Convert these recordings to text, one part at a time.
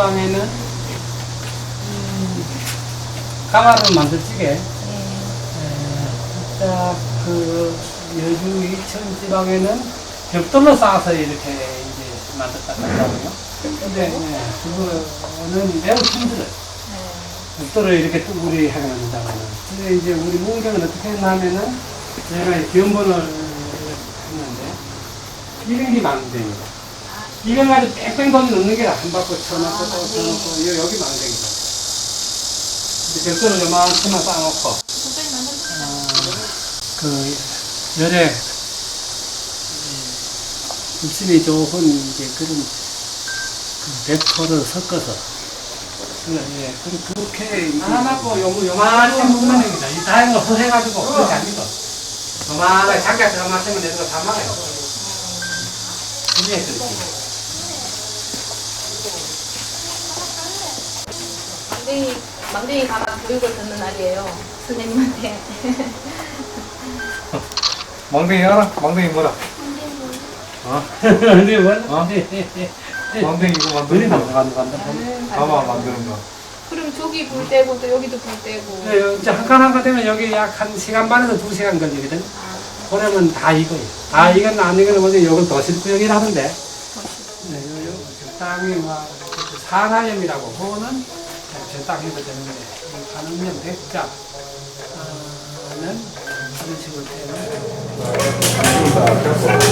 지방에는 음, 가마를 네. 자, 그 여주 이천 지방에는 벽돌로 쌓아서 이렇게 이제 만들었다 하더라고요. 근데 네, 그거는 매우 힘들어요. 네. 벽돌을 이렇게 뚜구리 하게 만든다고는. 근데 이제 우리 문경은 어떻게 했냐면은 제가 기원본을 했는데 이름이 망댕이다. 이걸 가지고 뺑뺑 돌려 넣는 게한 바퀴 쳐놓고 또 쳐놓고 여- 여기 망댕이다. 이제 벽돌을 요만큼만 쌓아놓고 어, 그 열에 입심이 좋은 이제 그런 그 백호를 섞어서 그, 예, 그- 그렇게 하나고 요 요만한 문만입니다. 이 다른 거 해가지고 그렇게 아니고 요만하게 자기가 저만큼은 내는 거다 막아요. 그게 그렇게. 망댕이 망댕이 가마 교육을 듣는 날이에요. 선생님한테. 망댕이 알아? 망댕이 뭐라? 어? 근데 뭐? 어? 망댕이 이거 만드는 거. 간다 간다. 가마 만드는 거. 그럼 저기 불 떼고 또 여기도 불 떼고. 네, 이제 한 칸 한 칸 되면 여기 약 한 시간 반에서 두 시간 걸리거든. 아, 그러면 다 이거예요. 다 이건 안 이거는 뭐지? 요건 도실구역이라는데. 멋있다. 네, 요, 요, 적당히 막, 산화염이라고. 그거는 되는데, 이 간음염, 백자, 어, 는 이런 식으로 되는. 자, 됐어.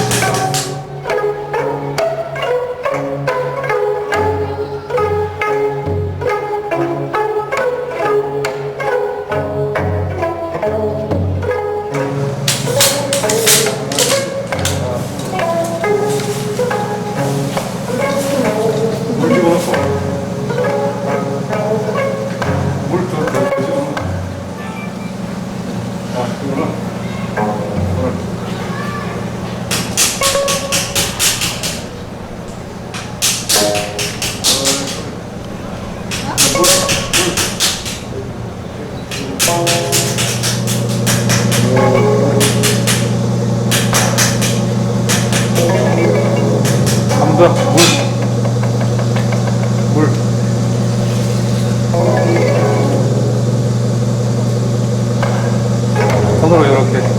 물. 물. 손으로 이렇게.